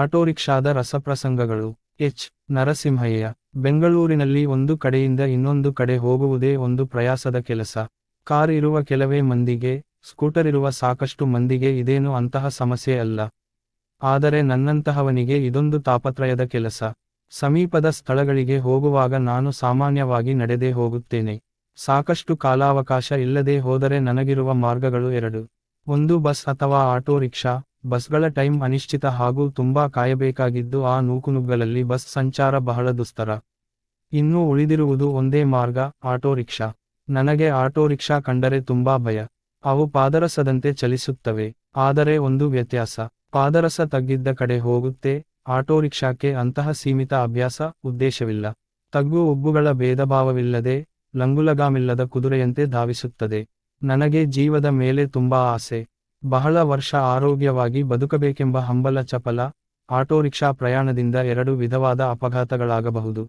ಆಟೋರಿಕ್ಷಾದ ರಸಪ್ರಸಂಗಗಳು. H. Narasimhaiah, ಬೆಂಗಳೂರಿನಲ್ಲಿ ಒಂದು ಕಡೆಯಿಂದ ಇನ್ನೊಂದು ಕಡೆ ಹೋಗುವುದೇ ಒಂದು ಪ್ರಯಾಸದ ಕೆಲಸ. ಕಾರ್ ಇರುವ ಕೆಲವೇ ಮಂದಿಗೆ, ಸ್ಕೂಟರ್ ಇರುವ ಸಾಕಷ್ಟು ಮಂದಿಗೆ ಇದೇನು ಅಂತಹ ಸಮಸ್ಯೆ ಅಲ್ಲ. ಆದರೆ ನನ್ನಂತಹವನಿಗೆ ಇದೊಂದು ತಾಪತ್ರಯದ ಕೆಲಸ. ಸಮೀಪದ ಸ್ಥಳಗಳಿಗೆ ಹೋಗುವಾಗ ನಾನು ಸಾಮಾನ್ಯವಾಗಿ ನಡೆದೇ ಹೋಗುತ್ತೇನೆ. ಸಾಕಷ್ಟು ಕಾಲಾವಕಾಶ ಇಲ್ಲದೆ ಹೋದರೆ ನನಗಿರುವ ಮಾರ್ಗಗಳು ಎರಡು. ಒಂದು ಬಸ್ ಅಥವಾ ಆಟೋ ರಿಕ್ಷಾ ಬಸ್ಗಳ ಟೈಮ್ ಅನಿಶ್ಚಿತ ಹಾಗೂ ತುಂಬಾ ಕಾಯಬೇಕಾಗಿದ್ದು ಆ ನೂಕುನುಗ್ಗಲಲ್ಲಿ ಬಸ್ ಸಂಚಾರ ಬಹಳ ದುಸ್ತರ. ಇನ್ನೂ ಉಳಿದಿರುವುದು ಒಂದೇ ಮಾರ್ಗ, ಆಟೋ ರಿಕ್ಷಾ. ನನಗೆ ಆಟೋ ರಿಕ್ಷಾ ಕಂಡರೆ ತುಂಬಾ ಭಯ. ಅವು ಪಾದರಸದಂತೆ ಚಲಿಸುತ್ತವೆ. ಆದರೆ ಒಂದು ವ್ಯತ್ಯಾಸ. ಪಾದರಸ ತಗ್ಗಿದ್ದ ಕಡೆ ಹೋಗುತ್ತೆ, ಆಟೋ ರಿಕ್ಷಾಕ್ಕೆ ಅಂತಹ ಸೀಮಿತ ಅಭ್ಯಾಸ ಉದ್ದೇಶವಿಲ್ಲ. ತಗ್ಗು ಉಬ್ಬುಗಳ ಭೇದಭಾವವಿಲ್ಲದೆ, ಲಂಗುಲಗಾಮಿಲ್ಲದ ಕುದುರೆಯಂತೆ ಧಾವಿಸುತ್ತದೆ. ನನಗೆ ಜೀವದ ಮೇಲೆ ತುಂಬಾ ಆಸೆ. ಬಹಳ ವರ್ಷ ಆರೋಗ್ಯವಾಗಿ ಬದುಕಬೇಕೆಂಬ ಹಂಬಲ ಚಪಲ, ಆಟೋ ರಿಕ್ಷಾ ಪ್ರಯಾಣದಿಂದ ಎರಡು ವಿಧವಾದ ಅಪಘಾತಗಳಾಗಬಹುದು.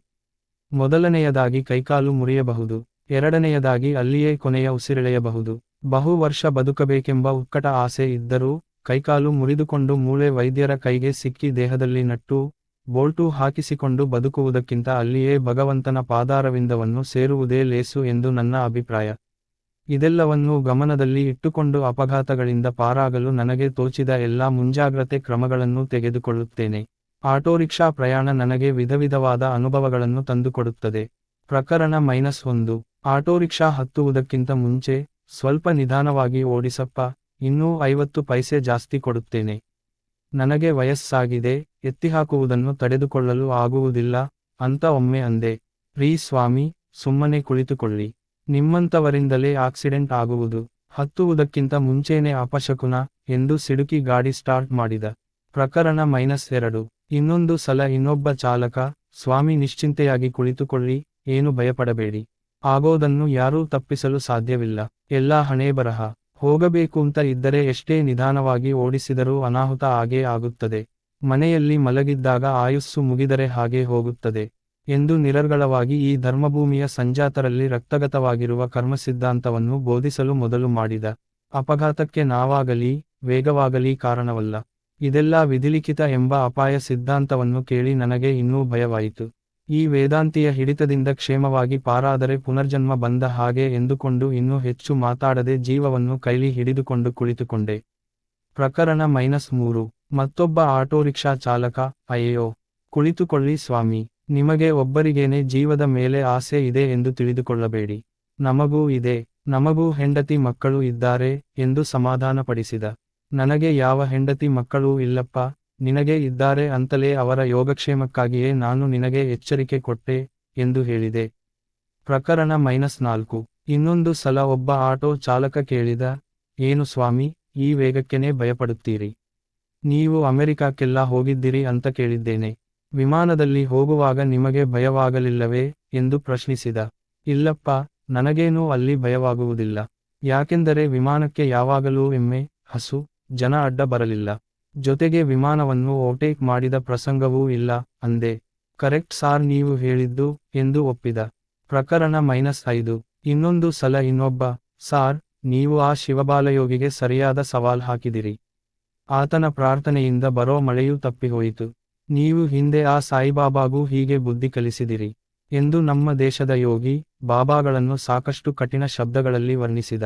ಮೊದಲನೆಯದಾಗಿ ಕೈಕಾಲು ಮುರಿಯಬಹುದು, ಎರಡನೆಯದಾಗಿ ಅಲ್ಲಿಯೇ ಕೊನೆಯ ಉಸಿರೆಳೆಯಬಹುದು. ಬಹು ವರ್ಷ ಬದುಕಬೇಕೆಂಬ ಉತ್ಕಟ ಆಸೆ ಇದ್ದರೂ, ಕೈಕಾಲು ಮುರಿದುಕೊಂಡು ಮೂಳೆ ವೈದ್ಯರ ಕೈಗೆ ಸಿಕ್ಕಿ ದೇಹದಲ್ಲಿ ನಟ್ಟು, ಬೋಲ್ಟು ಹಾಕಿಸಿಕೊಂಡು ಬದುಕುವುದಕ್ಕಿಂತ ಅಲ್ಲಿಯೇ ಭಗವಂತನ ಪಾದಾರವಿಂದವನ್ನು ಸೇರುವುದೇ ಲೇಸು ಎಂದು ನನ್ನ ಅಭಿಪ್ರಾಯ. ಇದೆಲ್ಲವನ್ನೂ ಗಮನದಲ್ಲಿ ಇಟ್ಟುಕೊಂಡು ಅಪಘಾತಗಳಿಂದ ಪಾರಾಗಲು ನನಗೆ ತೋಚಿದ ಎಲ್ಲಾ ಮುಂಜಾಗ್ರತೆ ಕ್ರಮಗಳನ್ನು ತೆಗೆದುಕೊಳ್ಳುತ್ತೇನೆ. ಆಟೋರಿಕ್ಷಾ ಪ್ರಯಾಣ ನನಗೆ ವಿಧವಿಧವಾದ ಅನುಭವಗಳನ್ನು ತಂದುಕೊಡುತ್ತದೆ. ಪ್ರಕರಣ ಮೈನಸ್ ಒಂದು. ಆಟೋರಿಕ್ಷಾ ಹತ್ತುವುದಕ್ಕಿಂತ ಮುಂಚೆ ಸ್ವಲ್ಪ ನಿಧಾನವಾಗಿ ಓಡಿಸಪ್ಪ, ಇನ್ನೂ ಐವತ್ತು ಪೈಸೆ ಜಾಸ್ತಿ ಕೊಡುತ್ತೇನೆ. ನನಗೆ ವಯಸ್ಸಾಗಿದೆ, ಎತ್ತಿಹಾಕುವುದನ್ನು ತಡೆದುಕೊಳ್ಳಲು ಆಗುವುದಿಲ್ಲ, ಅಂತ ಒಮ್ಮೆ ಅಂದೆ. ಪ್ರೀ ಸ್ವಾಮಿ, ಸುಮ್ಮನೆ ಕುಳಿತುಕೊಳ್ಳಿ. ನಿಮ್ಮಂತವರಿಂದಲೇ ಆಕ್ಸಿಡೆಂಟ್ ಆಗುವುದು. ಹತ್ತುವುದಕ್ಕಿಂತ ಮುಂಚೇನೆ ಅಪಶಕುನ ಎಂದು ಸಿಡುಕಿ ಗಾಡಿ ಸ್ಟಾರ್ಟ್ ಮಾಡಿದ. ಪ್ರಕರಣ ಮೈನಸ್ ಎರಡು. ಇನ್ನೊಂದು ಸಲ ಇನ್ನೊಬ್ಬ ಚಾಲಕ, ಸ್ವಾಮಿ ನಿಶ್ಚಿಂತೆಯಾಗಿ ಕುಳಿತುಕೊಳ್ಳಿ, ಏನು ಭಯಪಡಬೇಡಿ. ಆಗೋದನ್ನು ಯಾರೂ ತಪ್ಪಿಸಲು ಸಾಧ್ಯವಿಲ್ಲ. ಎಲ್ಲಾ ಹಣೆ ಬರಹ. ಹೋಗಬೇಕೂಂತ ಇದ್ದರೆ ಎಷ್ಟೇ ನಿಧಾನವಾಗಿ ಓಡಿಸಿದರೂ ಅನಾಹುತ ಆಗೇ ಆಗುತ್ತದೆ. ಮನೆಯಲ್ಲಿ ಮಲಗಿದ್ದಾಗ ಆಯುಸ್ಸು ಮುಗಿದರೆ ಹಾಗೆ ಹೋಗುತ್ತದೆ. ಎಂದು ನಿರರ್ಗಳವಾಗಿ ಈ ಧರ್ಮಭೂಮಿಯ ಸಂಜಾತರಲ್ಲಿ ರಕ್ತಗತವಾಗಿರುವ ಕರ್ಮಸಿದ್ಧಾಂತವನ್ನು ಬೋಧಿಸಲು ಮೊದಲು ಮಾಡಿದ ಅಪಘಾತಕ್ಕೆ ನಾವಾಗಲಿ, ವೇಗವಾಗಲಿ ಕಾರಣವಲ್ಲ. ಇದೆಲ್ಲ ವಿಧಿಲಿಖಿತ ಎಂಬ ಅಪಾಯ ಸಿದ್ಧಾಂತವನ್ನು ಕೇಳಿ ನನಗೆ ಇನ್ನೂ ಭಯವಾಯಿತು. ಈ ವೇದಾಂತಿಯ ಹಿಡಿತದಿಂದ ಕ್ಷೇಮವಾಗಿ ಪಾರಾದರೆ ಪುನರ್ಜನ್ಮ ಬಂದ ಹಾಗೆ ಎಂದುಕೊಂಡು ಇನ್ನೂ ಹೆಚ್ಚು ಮಾತಾಡದೆ ಜೀವವನ್ನು ಕೈಲಿ ಹಿಡಿದುಕೊಂಡು ಕುಳಿತುಕೊಂಡೆ. ಪ್ರಕರಣ ಮೈನಸ್ ಮೂರು. ಮತ್ತೊಬ್ಬ ಆಟೋ ರಿಕ್ಷಾ ಚಾಲಕ, ಅಯ್ಯೋ. ಕುಳಿತುಕೊಳ್ಳಿ ಸ್ವಾಮಿ. ನಿಮಗೆ ಒಬ್ಬರಿಗೇನೆ ಜೀವದ ಮೇಲೆ ಆಸೆ ಇದೆ ಎಂದು ತಿಳಿದುಕೊಳ್ಳಬೇಡಿ. ನಮಗೂ ಇದೆ, ನಮಗೂ ಹೆಂಡತಿ ಮಕ್ಕಳು ಇದ್ದಾರೆ ಎಂದು ಸಮಾಧಾನಪಡಿಸಿದ. ನನಗೆ ಯಾವ ಹೆಂಡತಿ ಮಕ್ಕಳೂ ಇಲ್ಲಪ್ಪ, ನಿನಗೆ ಇದ್ದಾರೆ ಅಂತಲೇ ಅವರ ಯೋಗಕ್ಷೇಮಕ್ಕಾಗಿಯೇ ನಾನು ನಿನಗೆ ಎಚ್ಚರಿಕೆ ಕೊಟ್ಟೆ ಎಂದು ಹೇಳಿದೆ. ಪ್ರಕರಣ ಮೈನಸ್ ನಾಲ್ಕು. ಇನ್ನೊಂದು ಸಲ ಒಬ್ಬ ಆಟೋ ಚಾಲಕ ಕೇಳಿದ, ಏನು ಸ್ವಾಮಿ, ಈ ವೇಗಕ್ಕೆನೇ ಭಯಪಡುತ್ತೀರಿ? ನೀವು ಅಮೆರಿಕಕ್ಕೆಲ್ಲ ಹೋಗಿದ್ದೀರಿ ಅಂತ ಕೇಳಿದ್ದೇನೆ. ವಿಮಾನದಲ್ಲಿ ಹೋಗುವಾಗ ನಿಮಗೆ ಭಯವಾಗಲಿಲ್ಲವೇ ಎಂದು ಪ್ರಶ್ನಿಸಿದ. ಇಲ್ಲಪ್ಪ, ನನಗೇನೂ ಅಲ್ಲಿ ಭಯವಾಗುವುದಿಲ್ಲ. ಯಾಕೆಂದರೆ ವಿಮಾನಕ್ಕೆ ಯಾವಾಗಲೂ ಎಮ್ಮೆ ಹಸು, ಜನ ಅಡ್ಡ ಬರಲಿಲ್ಲ. ಜೊತೆಗೆ ವಿಮಾನವನ್ನು ಓವರ್ಟೇಕ್ ಮಾಡಿದ ಪ್ರಸಂಗವೂ ಇಲ್ಲ, ಅಂದೆ. ಕರೆಕ್ಟ್ ಸಾರ್, ನೀವು ಹೇಳಿದ್ದು ಎಂದು ಒಪ್ಪಿದ. ಪ್ರಕರಣ ಮೈನಸ್ ಐದು. ಇನ್ನೊಂದು ಸಲ ಇನ್ನೊಬ್ಬ, ಸಾರ್, ನೀವು ಆ ಶಿವಬಾಲಯೋಗಿಗೆ ಸರಿಯಾದ ಸವಾಲ್ ಹಾಕಿದಿರಿ. ಆತನ ಪ್ರಾರ್ಥನೆಯಿಂದ ಬರೋ ಮಳೆಯೂ ತಪ್ಪಿಹೋಯಿತು. ನೀವು ಹಿಂದೆ ಆ ಸಾಯಿಬಾಬಾಗೂ ಹೀಗೆ ಬುದ್ಧಿ ಕಲಿಸಿದಿರಿ, ಎಂದು ನಮ್ಮ ದೇಶದ ಯೋಗಿ, ಬಾಬಾಗಳನ್ನು ಸಾಕಷ್ಟು ಕಠಿಣ ಶಬ್ದಗಳಲ್ಲಿ ವರ್ಣಿಸಿದ.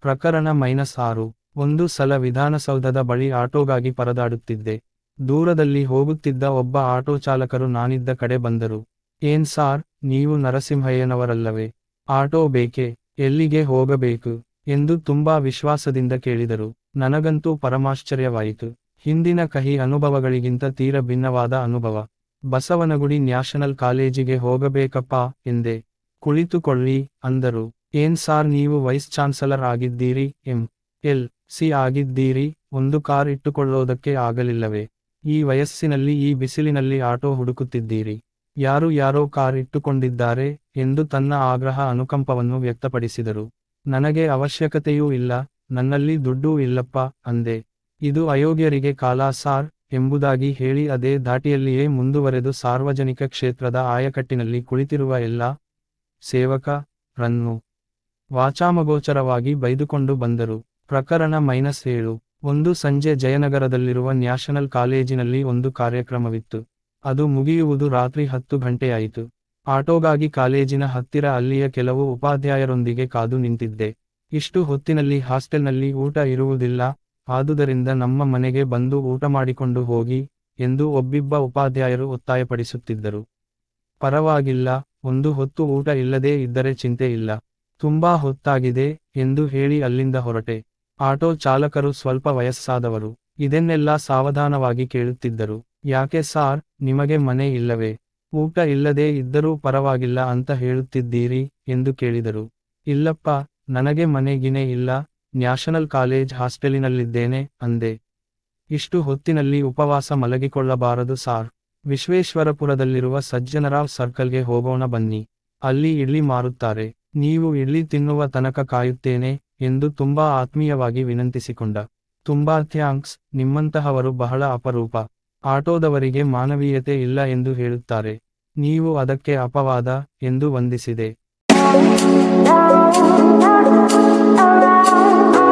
ಪ್ರಕರಣ ಮೈನಸ್ ಆರು. ಒಂದು ಸಲ ವಿಧಾನಸೌಧದ ಬಳಿ ಆಟೋಗಾಗಿ ಪರದಾಡುತ್ತಿದ್ದೆ. ದೂರದಲ್ಲಿ ಹೋಗುತ್ತಿದ್ದ ಒಬ್ಬ ಆಟೋ ಚಾಲಕರು ನಾನಿದ್ದ ಕಡೆ ಬಂದರು. ಏನ್ ಸಾರ್, ನೀವು ನರಸಿಂಹಯ್ಯನವರಲ್ಲವೇ? ಆಟೋ ಬೇಕೆ? ಎಲ್ಲಿಗೆ ಹೋಗಬೇಕು? ಎಂದು ತುಂಬಾ ವಿಶ್ವಾಸದಿಂದ ಕೇಳಿದರು. ನನಗಂತೂ ಪರಮಾಶ್ಚರ್ಯವಾಯಿತು. ಹಿಂದಿನ ಕಹಿ ಅನುಭವಗಳಿಗಿಂತ ತೀರ ಭಿನ್ನವಾದ ಅನುಭವ. ಬಸವನಗುಡಿ ನ್ಯಾಷನಲ್ ಕಾಲೇಜಿಗೆ ಹೋಗಬೇಕಪ್ಪ, ಎಂದೆ. ಕುಳಿತುಕೊಳ್ಳಿ, ಅಂದರು. ಏನ್ ಸಾರ್ ನೀವು ವೈಸ್ ಚಾನ್ಸಲರ್ ಆಗಿದ್ದೀರಿ, ಎಂ. ಎಲ್. ಸಿ ಆಗಿದ್ದೀರಿ, ಒಂದು ಕಾರ್ ಇಟ್ಟುಕೊಳ್ಳೋದಕ್ಕೆ ಆಗಲಿಲ್ಲವೇ. ಈ ವಯಸ್ಸಿನಲ್ಲಿ ಈ ಬಿಸಿಲಿನಲ್ಲಿ ಆಟೋ ಹುಡುಕುತ್ತಿದ್ದೀರಿ. ಯಾರು ಯಾರೋ ಕಾರ್ ಇಟ್ಟುಕೊಂಡಿದ್ದಾರೆ, ಎಂದು ತನ್ನ ಆಗ್ರಹ ಅನುಕಂಪವನ್ನು ವ್ಯಕ್ತಪಡಿಸಿದರು. ನನಗೆ ಅವಶ್ಯಕತೆಯೂ ಇಲ್ಲ, ನನ್ನಲ್ಲಿ ದುಡ್ಡೂ ಇಲ್ಲಪ್ಪ, ಅಂದೆ. ಇದು ಅಯೋಗ್ಯರಿಗೆ ಕಾಲ ಸಾರ್ ಎಂಬುದಾಗಿ ಹೇಳಿ ಅದೇ ದಾಟಿಯಲ್ಲಿಯೇ ಮುಂದುವರೆದು ಸಾರ್ವಜನಿಕ ಕ್ಷೇತ್ರದ ಆಯಕಟ್ಟಿನಲ್ಲಿ ಕುಳಿತಿರುವ ಎಲ್ಲ ಸೇವಕ ರನ್ನು ವಾಚಾಮಗೋಚರವಾಗಿ ಬೈದುಕೊಂಡು ಬಂದರು. ಪ್ರಕರಣ ಮೈನಸ್ ಏಳು. ಒಂದು ಸಂಜೆ ಜಯನಗರದಲ್ಲಿರುವ ನ್ಯಾಷನಲ್ ಕಾಲೇಜಿನಲ್ಲಿ ಒಂದು ಕಾರ್ಯಕ್ರಮವಿತ್ತು. ಅದು ಮುಗಿಯುವುದು ರಾತ್ರಿ ಹತ್ತು ಗಂಟೆಯಾಯಿತು. ಆಟೋಗಾಗಿ ಕಾಲೇಜಿನ ಹತ್ತಿರ ಅಲ್ಲಿಯ ಕೆಲವು ಉಪಾಧ್ಯಾಯರೊಂದಿಗೆ ಕಾದು ನಿಂತಿದ್ದೆ. ಇಷ್ಟು ಹೊತ್ತಿನಲ್ಲಿ ಹಾಸ್ಟೆಲ್ನಲ್ಲಿ ಊಟ ಇರುವುದಿಲ್ಲ. ಆದುದರಿಂದ ನಮ್ಮ ಮನೆಗೆ ಬಂದು ಊಟ ಮಾಡಿಕೊಂಡು ಹೋಗಿ ಎಂದು ಒಬ್ಬಿಬ್ಬ ಉಪಾಧ್ಯಾಯರು ಒತ್ತಾಯಪಡಿಸುತ್ತಿದ್ದರು. ಪರವಾಗಿಲ್ಲ, ಒಂದು ಹೊತ್ತು ಊಟ ಇಲ್ಲದೇ ಇದ್ದರೆ ಚಿಂತೆ ಇಲ್ಲ. ತುಂಬಾ ಹೊತ್ತಾಗಿದೆ ಎಂದು ಹೇಳಿ ಅಲ್ಲಿಂದ ಹೊರಟೆ. ಆಟೋ ಚಾಲಕರು ಸ್ವಲ್ಪ ವಯಸ್ಸಾದವರು. ಇದನ್ನೆಲ್ಲ ಸಾವಧಾನವಾಗಿ ಕೇಳುತ್ತಿದ್ದರು. ಯಾಕೆ ಸಾರ್, ನಿಮಗೆ ಮನೆ ಇಲ್ಲವೇ? ಊಟ ಇಲ್ಲದೇ ಇದ್ದರೂ ಪರವಾಗಿಲ್ಲ ಅಂತ ಹೇಳುತ್ತಿದ್ದೀರಿ? ಎಂದು ಕೇಳಿದರು. ಇಲ್ಲಪ್ಪ, ನನಗೆ ಮನೆಗಿನೇ ಇಲ್ಲ. ನ್ಯಾಷನಲ್ ಕಾಲೇಜ್ ಹಾಸ್ಟೆಲಿನಲ್ಲಿದ್ದೇನೆ, ಅಂದೆ. ಇಷ್ಟು ಹೊತ್ತಿನಲ್ಲಿ ಉಪವಾಸ ಮಲಗಿಕೊಳ್ಳಬಾರದು ಸಾರ್. ವಿಶ್ವೇಶ್ವರಪುರದಲ್ಲಿರುವ ಸಜ್ಜನರಾವ್ ಸರ್ಕಲ್ಗೆ ಹೋಗೋಣ ಬನ್ನಿ. ಅಲ್ಲಿ ಇಡ್ಲಿ ಮಾರುತ್ತಾರೆ. ನೀವು ಇಡ್ಲಿ ತಿನ್ನುವ ತನಕ ಕಾಯುತ್ತೇನೆ, ಎಂದು ತುಂಬಾ ಆತ್ಮೀಯವಾಗಿ ವಿನಂತಿಸಿಕೊಂಡ. ತುಂಬಾ ಥ್ಯಾಂಕ್ಸ್, ನಿಮ್ಮಂತಹವರು ಬಹಳ ಅಪರೂಪ. ಆಟೋದವರಿಗೆ ಮಾನವೀಯತೆ ಇಲ್ಲ ಎಂದು ಹೇಳುತ್ತಾರೆ. ನೀವು ಅದಕ್ಕೆ ಅಪವಾದ, ಎಂದು ವಂದಿಸಿದೆ. down, down, around.